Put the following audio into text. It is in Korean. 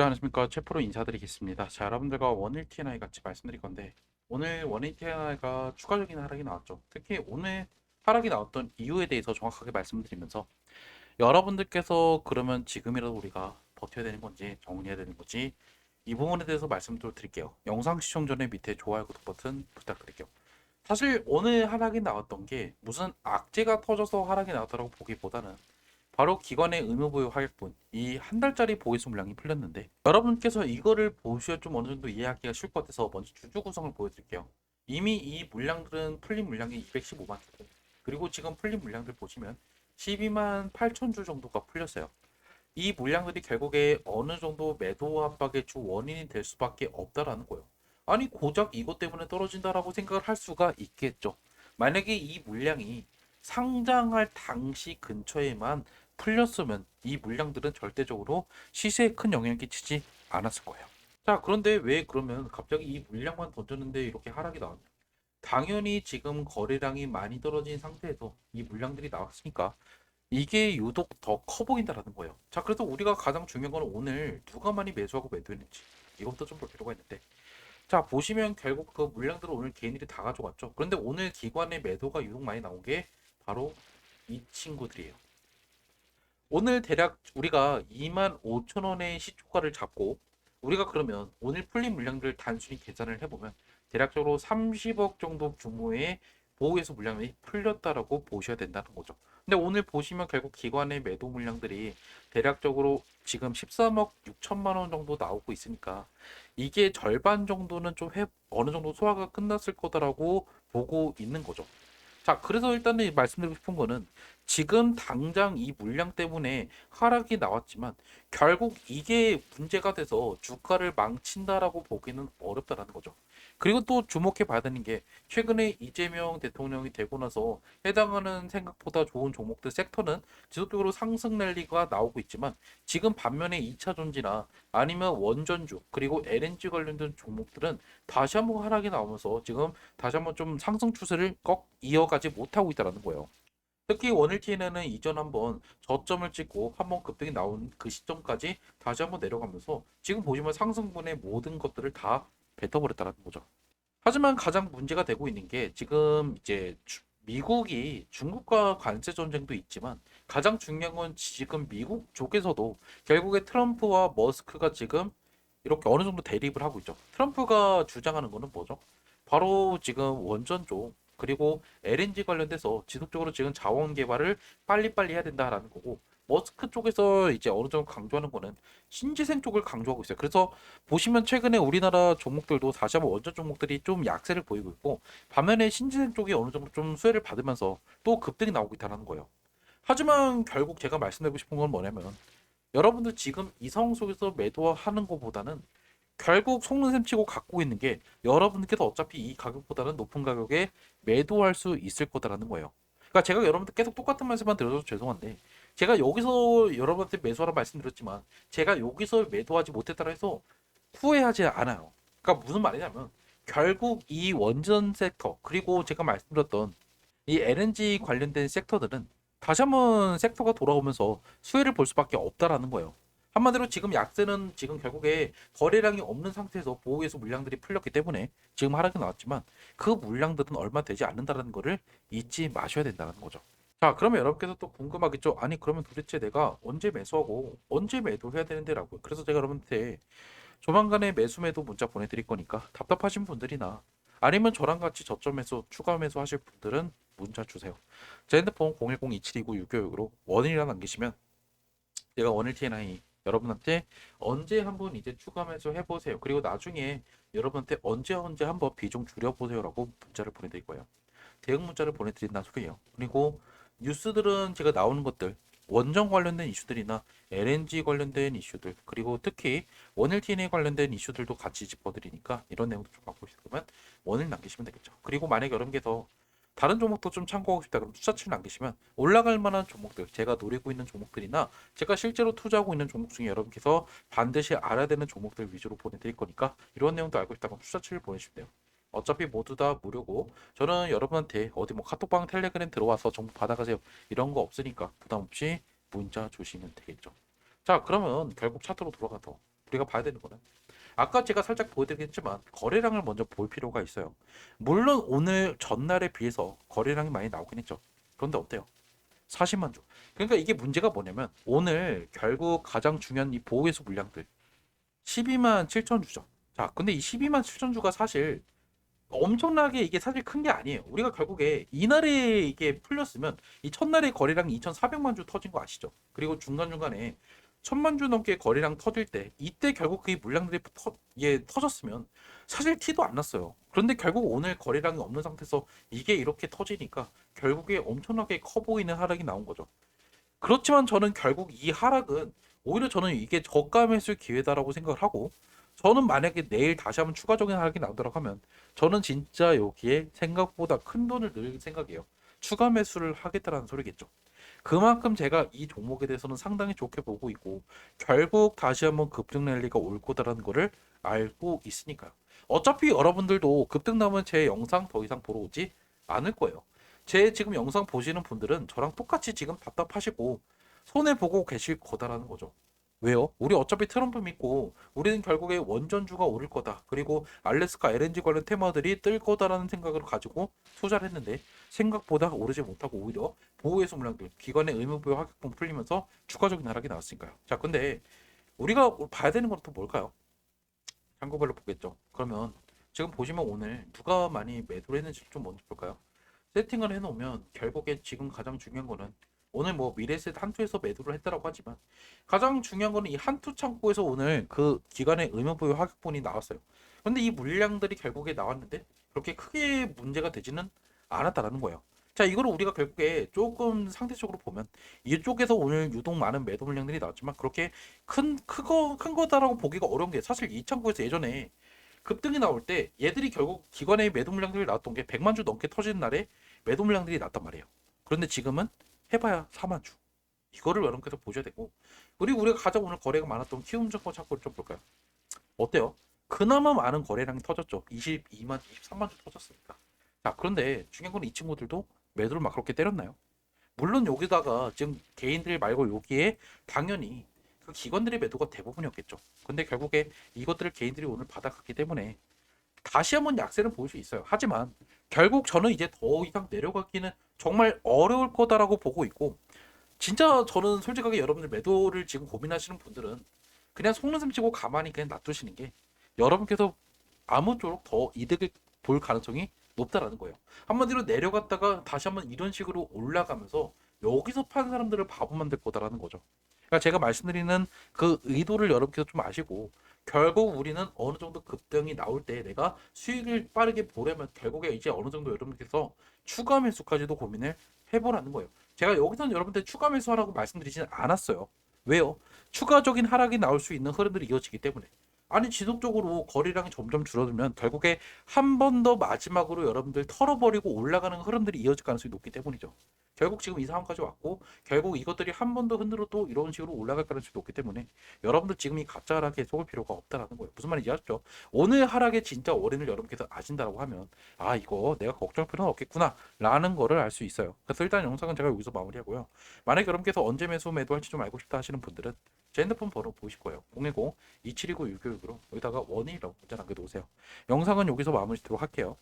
네, 안녕하십니까 최프로 인사드리겠습니다. 자 여러분들과 원일 TNI 같이 말씀드릴 건데 오늘 원일 TNI가 추가적인 하락이 나왔죠. 특히 오늘 하락이 나왔던 이유에 대해서 정확하게 말씀드리면서 여러분들께서 그러면 지금이라도 우리가 버텨야 되는 건지 정리해야 되는 건지 이 부분에 대해서 말씀도 드릴게요. 영상 시청 전에 밑에 좋아요 구독 버튼 부탁드릴게요. 사실 오늘 하락이 나왔던 게 무슨 악재가 터져서 하락이 나왔다고 보기보다는 바로 기관의 의무부여 하객분 이한 달짜리 보이수 물량이 풀렸는데 여러분께서 이거를 보셔야 좀 어느 정도 이해하기가 쉬울 것 같아서 먼저 주주 구성을 보여드릴게요. 이미 이 물량들은 풀린 물량이 215만 주 그리고 지금 풀린 물량들 보시면 12만 8천 주 정도가 풀렸어요. 이 물량들이 결국에 어느 정도 매도 압박의 주 원인이 될 수밖에 없다라는 거예요. 아니 고작 이것 때문에 떨어진다라고 생각을 할 수가 있겠죠. 만약에 이 물량이 상장할 당시 근처에만 풀렸으면 이 물량들은 절대적으로 시세에 큰 영향을 끼치지 않았을 거예요. 자, 그런데 왜 그러면 갑자기 이 물량만 던졌는데 이렇게 하락이 나왔냐? 당연히 지금 거래량이 많이 떨어진 상태에서 이 물량들이 나왔으니까 이게 유독 더 커 보인다라는 거예요. 자, 그래서 우리가 가장 중요한 건 오늘 누가 많이 매수하고 매도했는지 이것도 좀 볼 필요가 있는데 자, 보시면 결국 그 물량들을 오늘 개인들이 다 가져갔죠. 그런데 오늘 기관의 매도가 유독 많이 나온 게 바로 이 친구들이에요. 오늘 대략 우리가 2만 5천 원의 시초가를 잡고 우리가 그러면 오늘 풀린 물량들 단순히 계산을 해보면 대략적으로 30억 정도 규모의 보호해서 물량이 풀렸다라고 보셔야 된다는 거죠. 근데 오늘 보시면 결국 기관의 매도 물량들이 대략적으로 지금 13억 6천만 원 정도 나오고 있으니까 이게 절반 정도는 좀 회, 어느 정도 소화가 끝났을 거다라고 보고 있는 거죠. 자, 그래서 일단은 말씀드리고 싶은 거는 지금 당장 이 물량 때문에 하락이 나왔지만 결국 이게 문제가 돼서 주가를 망친다라고 보기는 어렵다라는 거죠. 그리고 또 주목해 봐야 되는 게 최근에 이재명 대통령이 되고 나서 해당하는 생각보다 좋은 종목들 섹터는 지속적으로 상승 랠리가 나오고 있지만 지금 반면에 2차 전지나 아니면 원전주 그리고 LNG 관련된 종목들은 다시 한번 하락이 나오면서 지금 다시 한번 좀 상승 추세를 꺾 이어가지 못하고 있다라는 거예요. 특히 원일TN은 이전 한번 저점을 찍고 한번 급등이 나온 그 시점까지 다시 한번 내려가면서 지금 보시면 상승분의 모든 것들을 다 뱉어버렸다는 거죠. 하지만 가장 문제가 되고 있는 게 지금 이제 주- 미국이 중국과 관세 전쟁도 있지만 가장 중요한 건 지금 미국 쪽에서도 결국에 트럼프와 머스크가 지금 이렇게 어느 정도 대립을 하고 있죠. 트럼프가 주장하는 거는 뭐죠? 바로 지금 원전 쪽 그리고 LNG 관련돼서 지속적으로 지금 자원 개발을 빨리빨리 해야 된다라는 거고 머스크 쪽에서 이제 어느 정도 강조하는 거는 신재생 쪽을 강조하고 있어요. 그래서 보시면 최근에 우리나라 종목들도 다시 한번 원전 종목들이 좀 약세를 보이고 있고 반면에 신재생 쪽이 어느 정도 좀 수혜를 받으면서 또 급등이 나오고 있다는 거예요. 하지만 결국 제가 말씀드리고 싶은 건 뭐냐면 여러분들 지금 이성 속에서 매도하는 것보다는 결국 속는 셈 치고 갖고 있는 게 여러분들께서 어차피 이 가격보다는 높은 가격에 매도할 수 있을 거다라는 거예요. 그러니까 제가 여러분들 계속 똑같은 말씀만 드려서 죄송한데 제가 여기서 여러분한테 매수하라 말씀드렸지만 제가 여기서 매도하지 못했다라 해서 후회하지 않아요. 그러니까 무슨 말이냐면 결국 이 원전 섹터 그리고 제가 말씀드렸던 이 LNG 관련된 섹터들은 다시 한번 섹터가 돌아오면서 수혜를 볼 수밖에 없다라는 거예요. 한마디로 지금 약세는 지금 결국에 거래량이 없는 상태에서 보호해서 물량들이 풀렸기 때문에 지금 하락이 나왔지만 그 물량들은 얼마 되지 않는다는 거를 잊지 마셔야 된다는 거죠. 자, 그러면 여러분께서 또 궁금하겠죠? 아니, 그러면 도대체 내가 언제 매수하고 언제 매도해야 되는데 라고요. 그래서 제가 여러분한테 조만간에 매수 매도 문자 보내드릴 거니까 답답하신 분들이나 아니면 저랑 같이 저점에서 추가 매수 하실 분들은 문자 주세요. 제 핸드폰 010-2729-696으로 원일이라 남기시면 제가 원일 TNI 여러분한테 언제 한번 이제 추가 매수 해보세요. 그리고 나중에 여러분한테 언제 언제 한번 비중 줄여보세요라고 문자를 보내드릴 거예요. 대응 문자를 보내드린다는 소리예요. 그리고 뉴스들은 제가 나오는 것들 원전 관련된 이슈들이나 LNG 관련된 이슈들 그리고 특히 원일 TNA 관련된 이슈들도 같이 짚어드리니까 이런 내용도 좀 갖고 싶으면 원일 남기시면 되겠죠. 그리고 만약 여러분께서 다른 종목도 좀 참고하고 싶다 그럼 투자치를 남기시면 올라갈 만한 종목들 제가 노리고 있는 종목들이나 제가 실제로 투자하고 있는 종목 중에 여러분께서 반드시 알아야 되는 종목들 위주로 보내드릴 거니까 이런 내용도 알고 싶다 그럼 투자치를 보내주시면 돼요. 어차피 모두 다 무료고 저는 여러분한테 어디 뭐 카톡방 텔레그램 들어와서 정보 받아가세요 이런 거 없으니까 부담 없이 문자 주시면 되겠죠. 자 그러면 결국 차트로 돌아가서 우리가 봐야 되는 거는 아까 제가 살짝 보여드리겠지만 거래량을 먼저 볼 필요가 있어요. 물론 오늘 전날에 비해서 거래량이 많이 나오긴 했죠. 그런데 어때요? 40만 주. 그러니까 이게 문제가 뭐냐면 오늘 결국 가장 중요한 이 보호해수 물량들 12만 7천 주죠. 자, 근데 이 12만 7천 주가 사실 엄청나게 이게 사실 큰 게 아니에요. 우리가 결국에 이날에 이게 풀렸으면 이 첫날에 거래량이 2,400만 주 터진 거 아시죠? 그리고 중간중간에 천만 주 넘게 거래량 터질 때 이때 결국 그 물량들이 터, 예, 터졌으면 사실 티도 안 났어요. 그런데 결국 오늘 거래량이 없는 상태에서 이게 이렇게 터지니까 결국에 엄청나게 커 보이는 하락이 나온 거죠. 그렇지만 저는 결국 이 하락은 오히려 저는 이게 저가 매수 기회다라고 생각을 하고 저는 만약에 내일 다시 한번 추가적인 하락이 나오도록 하면 저는 진짜 여기에 생각보다 큰 돈을 넣을 생각이에요. 추가 매수를 하겠다라는 소리겠죠. 그만큼 제가 이 종목에 대해서는 상당히 좋게 보고 있고 결국 다시 한번 급등 랠리가 올 거다라는 거를 알고 있으니까요. 어차피 여러분들도 급등 나면 제 영상 더 이상 보러 오지 않을 거예요. 제 지금 영상 보시는 분들은 저랑 똑같이 지금 답답하시고 손해 보고 계실 거다라는 거죠. 왜요? 우리 어차피 트럼프 믿고 우리는 결국에 원전주가 오를 거다. 그리고 알래스카 LNG 관련 테마들이 뜰 거다라는 생각을 가지고 투자를 했는데 생각보다 오르지 못하고 오히려 보호해수 물량들 기관의 의무부여 하격분 풀리면서 추가적인 하락이 나왔으니까요. 자, 근데 우리가 봐야 되는 건 또 뭘까요? 장고별로 보겠죠. 그러면 지금 보시면 오늘 누가 많이 매도를 했는지 좀 먼저 볼까요? 세팅을 해놓으면 결국에 지금 가장 중요한 거는 오늘 뭐 미래셋 한투에서 매도를 했다라고 하지만 가장 중요한 거는 이 한투 창고에서 오늘 그 기관의 의무부여 하격분이 나왔어요. 근데 이 물량들이 결국에 나왔는데 그렇게 크게 문제가 되지는 않았다라는 거예요. 자, 이거를 우리가 결국에 조금 상대적으로 보면 이쪽에서 오늘 유독 많은 매도 물량들이 나왔지만 그렇게 큰 크거 큰 거다라고 보기가 어려운 게 사실 이 창고에서 예전에 급등이 나올 때 얘들이 결국 기관의 매도 물량들이 나왔던 게 100만 주 넘게 터지는 날에 매도 물량들이 났단 말이에요. 그런데 지금은 해봐야 4만 주. 이거를 여러분께서 보셔야 되고 그리고 우리가 가장 오늘 거래가 많았던 키움증권 창고를 좀 볼까요? 어때요? 그나마 많은 거래량이 터졌죠. 22만, 23만 주 터졌으니까. 자, 그런데 중요한 건 이 친구들도 매도를 막 그렇게 때렸나요? 물론 여기다가 지금 개인들 말고 여기에 당연히 그 기관들의 매도가 대부분이었겠죠. 근데 결국에 이것들을 개인들이 오늘 받아갔기 때문에 다시 한번 약세를 보일 수 있어요. 하지만 결국 저는 이제 더 이상 내려가기는 정말 어려울 거다라고 보고 있고 진짜 저는 솔직하게 여러분들 매도를 지금 고민하시는 분들은 그냥 속눈썹 치고 가만히 그냥 놔두시는 게 여러분께서 아무쪼록 더 이득을 볼 가능성이 높다라는 거예요. 한마디로 내려갔다가 다시 한번 이런 식으로 올라가면서 여기서 판 사람들을 바보 만들 거다라는 거죠. 그러니까 제가 말씀드리는 그 의도를 여러분께서 좀 아시고 결국 우리는 어느 정도 급등이 나올 때 내가 수익을 빠르게 보려면 결국에 이제 어느 정도 여러분께서 추가 매수까지도 고민을 해보라는 거예요. 제가 여기서는 여러분들 추가 매수하라고 말씀드리지는 않았어요. 왜요? 추가적인 하락이 나올 수 있는 흐름들이 이어지기 때문에. 아니 지속적으로 거래량이 점점 줄어들면 결국에 한 번 더 마지막으로 여러분들 털어버리고 올라가는 흐름들이 이어질 가능성이 높기 때문이죠. 결국 지금 이 상황까지 왔고 결국 이것들이 한 번 더 흔들어도 이런 식으로 올라갈 가능성이 높기 때문에 여러분들 지금 이 가짜 하락에 속을 필요가 없다라는 거예요. 무슨 말인지 아시죠? 오늘 하락에 진짜 원인을 여러분께서 아신다라고 하면 아 이거 내가 걱정할 필요는 없겠구나 라는 거를 알 수 있어요. 그래서 일단 영상은 제가 여기서 마무리하고요. 만약 여러분께서 언제 매수 매도할지 좀 알고 싶다 하시는 분들은 제 핸드폰 번호 보이실 거예요. 010 2729 6 6 6으로 여기다가 원이라고 문자 남겨놓으세요. 영상은 여기서 마무리 짓도록 할게요.